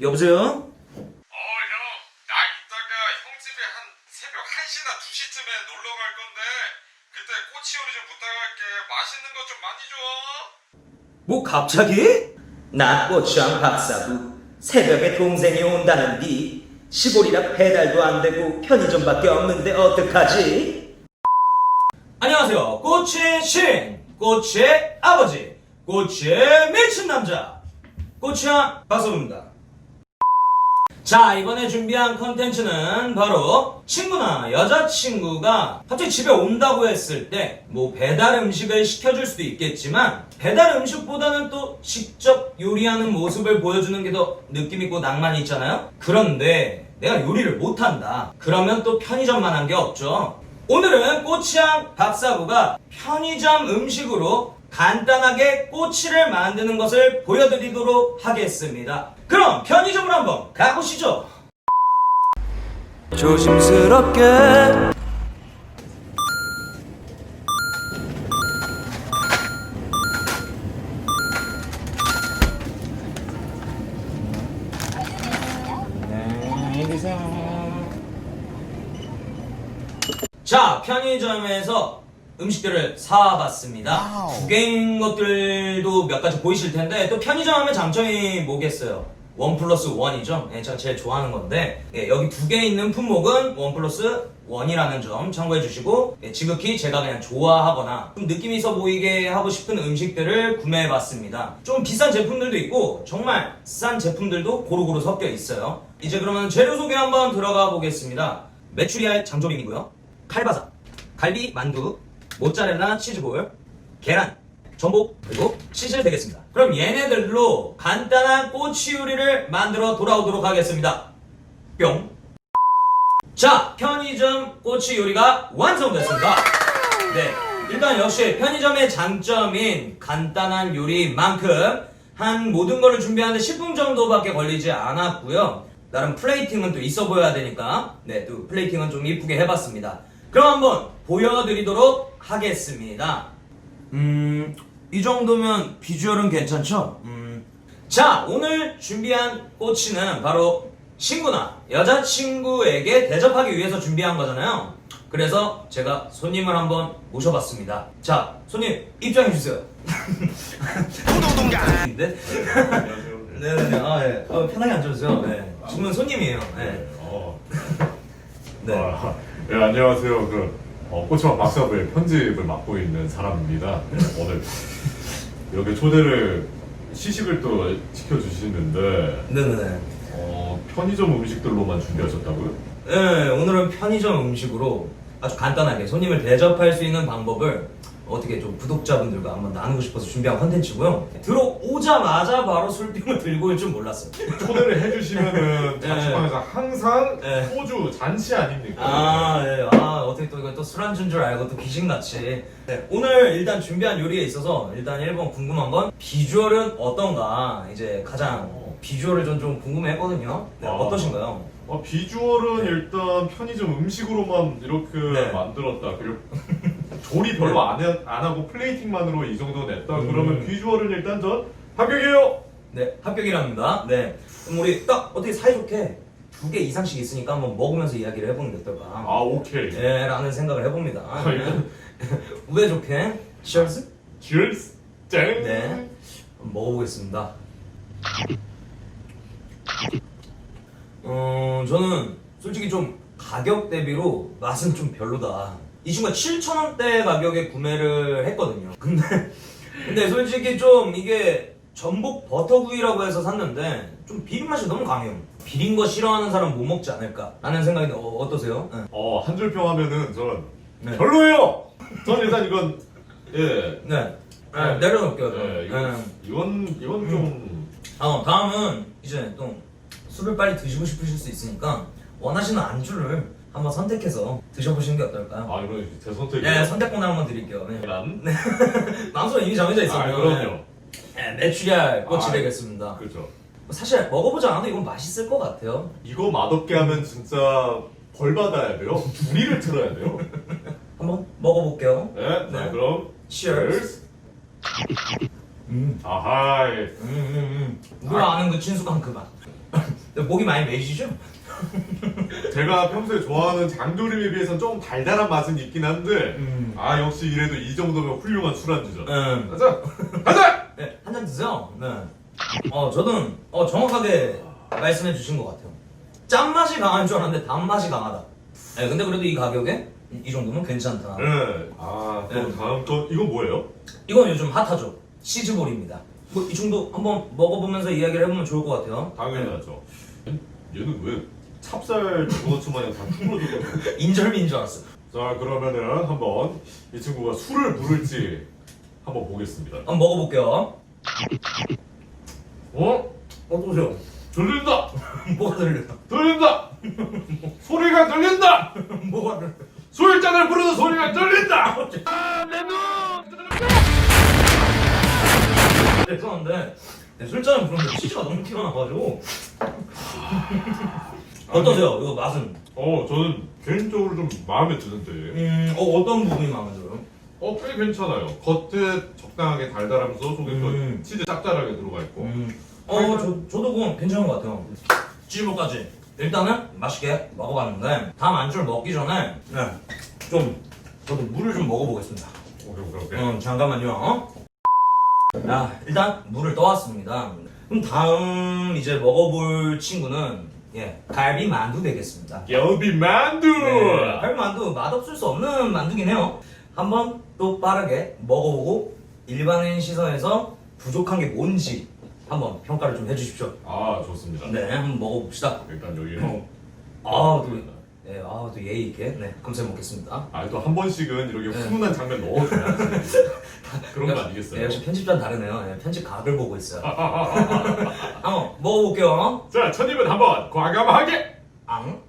여보세요? 어, 형. 나 이따가 형 집에 한 새벽 1시나 2시쯤에 놀러 갈 건데 그때 꼬치요리 좀 부탁할게. 맛있는 거 좀 많이 줘. 뭐 갑자기? 나 꽃이랑 박사부 새벽에 동생이 온다는디 시골이라 배달도 안 되고 편의점밖에 없는데 어떡하지? 안녕하세요 꽃의 신 꽃의 아버지 꽃의 미친 남자 꽃이랑 박사부입니다 자 이번에 준비한 컨텐츠는 바로 친구나 여자친구가 갑자기 집에 온다고 했을 때 뭐 배달 음식을 시켜줄 수도 있겠지만 배달 음식보다는 또 직접 요리하는 모습을 보여주는 게 더 느낌있고 낭만이 있잖아요? 그런데 내가 요리를 못한다. 그러면 또 편의점만 한 게 없죠. 오늘은 꼬치향 박사부가 편의점 음식으로 간단하게 꼬치를 만드는 것을 보여드리도록 하겠습니다. 그럼 편의점으로 한번 가보시죠. 조심스럽게 자, 편의점에서 음식들을 사봤습니다. 두 개인 것들도 몇 가지 보이실 텐데, 또 편의점 하면 장점이 뭐겠어요? 원 플러스 원이죠. 예, 제가 제일 좋아하는 건데, 예, 여기 두 개 있는 품목은 원 플러스 원이라는 점 참고해 주시고, 예, 지극히 제가 그냥 좋아하거나, 좀 느낌 있어 보이게 하고 싶은 음식들을 구매해 봤습니다. 좀 비싼 제품들도 있고, 정말 싼 제품들도 고루고루 섞여 있어요. 이제 그러면 재료 소개 한번 들어가 보겠습니다. 메추리알 장조림이고요. 칼바사, 갈비 만두, 모짜렐라 치즈볼, 계란, 전복, 그리고 치즈 되겠습니다. 그럼 얘네들로 간단한 꼬치 요리를 만들어 돌아오도록 하겠습니다. 뿅. 자, 편의점 꼬치 요리가 완성됐습니다. 네. 일단 역시 편의점의 장점인 간단한 요리만큼 한 모든 거를 준비하는데 10분 정도밖에 걸리지 않았고요. 나름 플레이팅은 또 있어 보여야 되니까 네, 또 플레이팅은 좀 이쁘게 해봤습니다. 그럼 한번 보여드리도록 하겠습니다. 음, 이 정도면 비주얼은 괜찮죠? 음. 자, 오늘 준비한 꼬치는 바로 친구나 여자친구에게 대접하기 위해서 준비한 거잖아요. 그래서 제가 손님을 한번 모셔봤습니다. 자, 손님 입장해주세요. 네? 네네네. 아, 예. 어, 편하게 앉아주세요. 네. 지금은 손님이에요. 네. 어. 네. 아, 네, 안녕하세요. 그 어, 꼬치와 박사부의 편집을 맡고 있는 사람입니다. 네, 오늘 이렇게 초대를 시식을 또 시켜주시는데 네네네. 어, 편의점 음식들로만 준비하셨다고요? 네, 오늘은 편의점 음식으로 아주 간단하게 손님을 대접할 수 있는 방법을 어떻게 좀 구독자분들과 한번 나누고 싶어서 준비한 컨텐츠고요. 들어오자마자 바로 술병을 들고 올 줄 몰랐어요. 초대를 해주시면은 네. 자취방에서 항상 네. 소주 잔치 아닙니까? 아, 예. 아, 어떻게 또 이거 또 술안주인 줄 알고 또 귀신같이. 네, 오늘 일단 준비한 요리에 있어서 일단 1번 궁금한 건 비주얼은 어떤가 이제 가장 비주얼을 전 좀 궁금해 했거든요. 네, 아. 어떠신가요? 어, 비주얼은 일단 편의점 음식으로만 이렇게 네. 만들었다. 그리고 조리 별로 안, 해- 안 하고 플레이팅만으로 이 정도 냈다. 음. 그러면 비주얼은 일단 전 합격이에요. 네, 합격이랍니다. 네. 그럼 우리 딱 어떻게 사이좋게 두 개 이상씩 있으니까 한번 먹으면서 이야기를 해보는 게 어떨까? 아 오케이. 네, 라는 생각을 해봅니다. 아, 이거? 우애 좋게. Cheers. Cheers. 짠. 네. 한번 먹어보겠습니다. 어, 저는 솔직히 좀 가격 대비로 맛은 좀 별로다. 이 친구가 7,000원대 가격에 구매를 했거든요. 근데, 근데 솔직히 좀 이게 전복 버터구이라고 해서 샀는데 좀 비린 맛이 너무 강해요. 비린 거 싫어하는 사람 못 먹지 않을까? 라는 생각이 어, 어떠세요? 네. 어, 한 줄평 하면은 전 네. 별로예요. 전 일단 이건 예. 네. 네, 내려놓을게요. 저. 예, 이건 네. 이건 이건 좀 어, 다음은 이제 또 술을 빨리 드시고 싶으실 수 있으니까 원하시는 안주를 한번 선택해서 드셔보시는 게 어떨까요? 아, 이건 제 선택이에요. 네, 선택권을 한번 드릴게요. 네. 계란. 망설은 이미 정해져 아, 있어요. 그럼요. 네, 메추리알 꽃이 아, 되겠습니다. 그렇죠. 사실 먹어보지 않아도 이건 맛있을 것 같아요. 이거 맛없게 하면 진짜 벌 받아야 돼요. 우리를 틀어야 돼요. 한번 먹어볼게요. 네, 자 네. 그럼 Cheers. 음, 아하이. 음, 음, 음. 우리가 아는 그 친숙한 그 맛. 목이 많이 메이시죠? 제가 평소에 좋아하는 장조림에 비해서는 조금 달달한 맛은 있긴 한데 음. 아 역시 이래도 이 정도면 훌륭한 술안주죠. 음. 가자, 가자. 네, 한잔 드세요. 네. 어, 저는 어, 정확하게 말씀해 주신 것 같아요. 짠맛이 강한 줄 알았는데 단맛이 강하다. 네, 근데 그래도 이 가격에 이, 이 정도면 괜찮다. 네. 아, 또 네. 다음 거 이건 뭐예요? 이건 요즘 핫하죠. 치즈볼입니다. 뭐 이 정도 한번 먹어보면서 이야기를 해보면 좋을 것 같아요. 당연하죠. 얘는 왜 찹쌀 도너츠 마냥 다 풀어주고? 네. 인절미인 줄 알았어. 자 그러면은 한번 이 친구가 술을 부를지 한번 보겠습니다. 한번 먹어볼게요. 어? 어떠세요? 들린다! 뭐가 들려? 들린다! 소리가 들린다! 뭐가 들려? 술잔을 부르는 소리가 들린다! 네, 술잔을 부르는데 치즈가 너무 티가 나가지고 어떠세요? 이거 맛은? 어 저는 개인적으로 좀 마음에 드는데 음, 어, 어떤 부분이 마음에 들어요? 어 꽤 괜찮아요. 겉에 적당하게 달달하면서 속에 음. 또 치즈 짭짤하게 들어가 있고 음, 어, 저, 저도 그건 괜찮은 것 같아요. 치즈볼까지 일단은 맛있게 먹어봤는데 다음 안주를 먹기 전에 네, 좀 저도 물을 좀 먹어보겠습니다. 오케이 오케이 오케이. 음, 잠깐만요. 자, 일단 물을 떠왔습니다. 그럼 다음 이제 먹어볼 친구는 예, 갈비 만두 되겠습니다. gel비 만두! 네, 갈비 만두 맛없을 수 없는 만두긴 해요. 한번 또 빠르게 먹어보고 일반인 시선에서 부족한 게 뭔지 한번 평가를 좀 해주십시오. 아 좋습니다. 네, 한번 먹어봅시다. 일단 여기에 아, 또, 네, 아, 또 예의 있게, 네, 감사히 먹겠습니다. 아또 한 번씩은 이렇게 네. 훈훈한 장면 넣어줘야지. 그런 거 네, 아니겠어요? 역시 편집자는 다르네요. 네, 편집 각을 보고 있어요. 한번 먹어볼게요. 자, 첫 입은 한번 과감하게. 앙.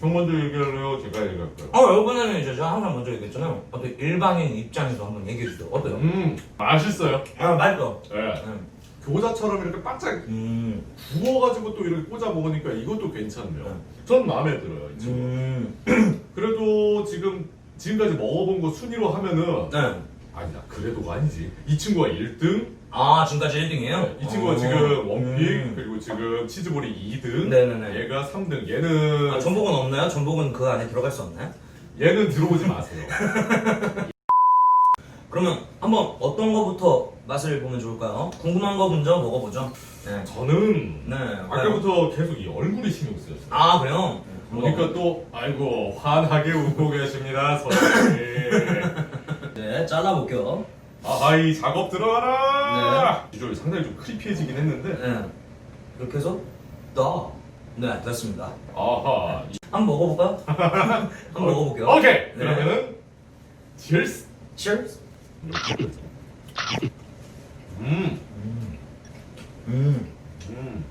형 먼저 얘기할래요? 제가 얘기할까요? 어, 이번에는 이제 제가 항상 먼저 얘기했잖아요. 어떤 일반인 입장에서 한번 얘기해 주세요. 어때요? 음, 맛있어요. 아, 맛있어. 예. 음. 교자처럼 이렇게 바짝 음. 구워가지고 또 이렇게 꽂아 먹으니까 이것도 괜찮네요. 네. 전 마음에 들어요, 이 친구. 음. 그래도 지금 지금까지 먹어본 거 순위로 하면은 네. 아니다, 그래도가 아니지. 이 친구가 1등, 아, 지금까지 1등이에요? 이 친구가 지금 원픽, 그리고 지금 치즈볼이 2등, 네네네. 얘가 3등. 얘는 아, 전복은 없나요? 전복은 그 안에 들어갈 수 없나요? 얘는 들어보지 마세요. 그러면 한번 어떤 거부터 맛을 보면 좋을까요? 궁금한 거 먼저 먹어보죠. 네. 저는 네. 아까부터 계속 이 얼굴이 신경 쓰였어요. 아, 그래요? 보니까 또 아이고 환하게 웃고 계십니다 선생님. 네, 잘라볼게요. 아하 이 작업 들어가라. 비주얼이 상당히 좀 크리피해지긴 했는데. 네. 이렇게 해서 떠. 네, 됐습니다. 아하. 이- 한번 먹어볼까요? 한번 먹어볼게요. 오케이. 네. 그러면은 cheers. Cheers. 음. 음. 음.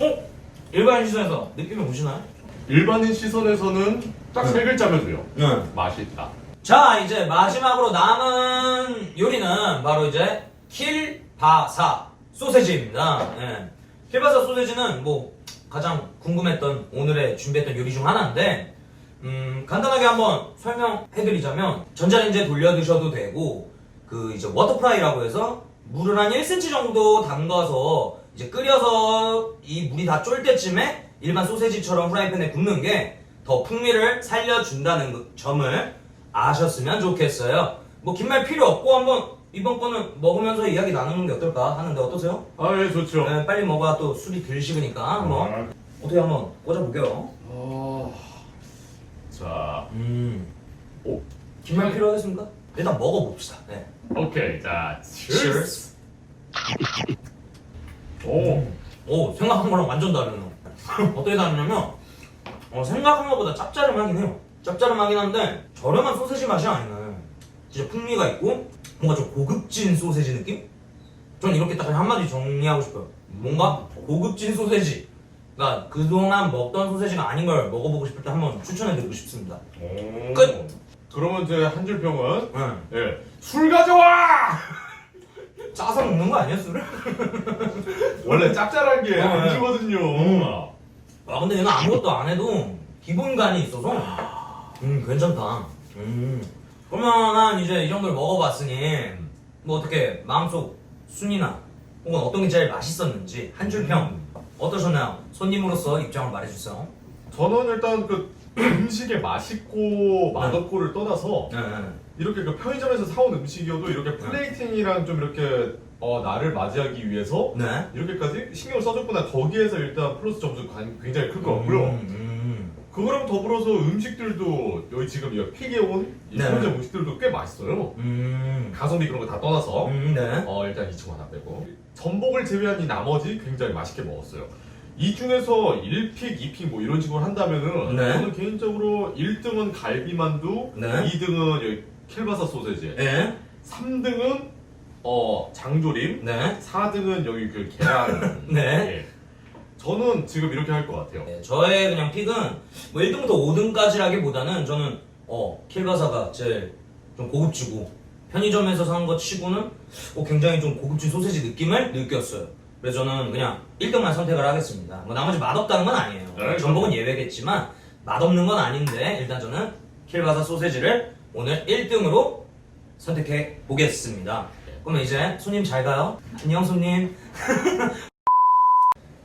어? 일반인 시선에서 느낌이 보시나요? 일반인 시선에서는 딱 세 글자면 돼요. 네. 맛있다. 자, 이제 마지막으로 남은 요리는 바로 이제 킬바사 소세지입니다. 예. 킬바사 소세지는 뭐 가장 궁금했던 오늘의 준비했던 요리 중 하나인데 음, 간단하게 한번 설명해드리자면 전자레인지에 돌려 드셔도 되고 그 이제 워터프라이라고 해서 물을 한 1cm 정도 담가서 이제 끓여서 이 물이 다 쫄 때쯤에 일반 소세지처럼 프라이팬에 굽는 게 더 풍미를 살려준다는 그 점을 아셨으면 좋겠어요. 뭐 긴 말 필요 없고 한번 이번 거는 먹으면서 이야기 나누는 게 어떨까 하는데 어떠세요? 아 예 좋죠. 네, 빨리 먹어야 또 술이 덜 식으니까 한번 어떻게 한번 꽂아볼게요. 아. 자, 음, 오, 긴 말 필요하겠습니까? 일단 먹어봅시다. 네. 오케이, 자, cheers. 오, 음. 오 생각한 거랑 완전 다르네요. 어떻게 다르냐면 어, 생각한 것보다 짭짤하긴 해요. 짭짤하긴 한데 저렴한 소세지 맛이 아니네. 진짜 풍미가 있고 뭔가 좀 고급진 소세지 느낌? 전 이렇게 딱 한마디 정리하고 싶어요. 뭔가 고급진 소세지. 그러니까 그동안 먹던 소세지가 아닌 걸 먹어보고 싶을 때 한번 추천해드리고 싶습니다. 오. 끝! 그러면 제 한줄 평은 응. 예, 술 가져와. 짜서 먹는 거 아니야 술을? 원래 짭짤한 게 어, 예. 안주거든요. 아 근데 얘는 아무것도 안 해도 기본감이 있어서 음 괜찮다 음 그러면 한 이제 이 정도를 먹어봤으니 뭐 어떻게 마음속 순위나 혹은 어떤 게 제일 맛있었는지 한 줄 평 어떠셨나요? 손님으로서 입장을 말해주세요. 저는 일단 그 음식의 맛있고 맛없고를 떠나서 네, 네. 이렇게 그 편의점에서 사온 음식이어도 이렇게 플레이팅이랑 좀 이렇게 어, 나를 맞이하기 위해서 네. 이렇게까지 신경을 써줬구나 거기에서 일단 플러스 점수 관- 굉장히 클 것 같고요 음, 음. 그거랑 더불어서 음식들도 여기 지금 여기 픽에 온이 네. 편의점 음식들도 꽤 맛있어요 음. 가성비 그런 거 다 떠나서 음, 네. 어 일단 이 친구 하나 빼고 전복을 제외한 이 나머지 굉장히 맛있게 먹었어요 이 중에서 1픽, 2픽 뭐 이런 식으로 한다면은 네. 저는 개인적으로 1등은 갈비만두 네. 2등은 여기 킬바사 소세지 네. 3등은 어 장조림 네. 4등은 여기 그 계란 네. 예. 저는 지금 이렇게 할 것 같아요 네, 저의 그냥 픽은 뭐 1등부터 5등까지라기보다는 저는 어 킬바사가 제일 좀 고급지고 편의점에서 산 것 치고는 어, 굉장히 좀 고급진 소세지 느낌을 느꼈어요. 그래서 저는 그냥 1등만 선택을 하겠습니다. 뭐 나머지 맛없다는 건 아니에요. 네, 전복은 예외겠지만 맛없는 건 아닌데 일단 저는 킬바사 소세지를 오늘 1등으로 선택해 보겠습니다. 그러면 이제 손님 잘 가요. 안녕 손님.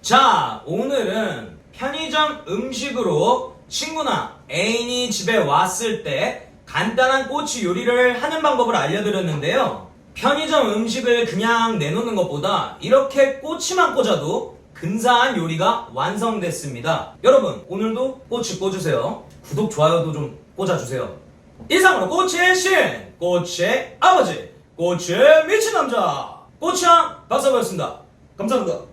자, 오늘은 편의점 음식으로 친구나 애인이 집에 왔을 때 간단한 꼬치 요리를 하는 방법을 알려드렸는데요. 편의점 음식을 그냥 내놓는 것보다 이렇게 꼬치만 꽂아도 근사한 요리가 완성됐습니다. 여러분, 오늘도 꼬치 꽂으세요. 구독, 좋아요도 좀 꽂아주세요. 이상으로 꼬치의 신, 꼬치의 아버지, 꼬치의 미친 남자, 꼬치왕 박사부였습니다. 감사합니다.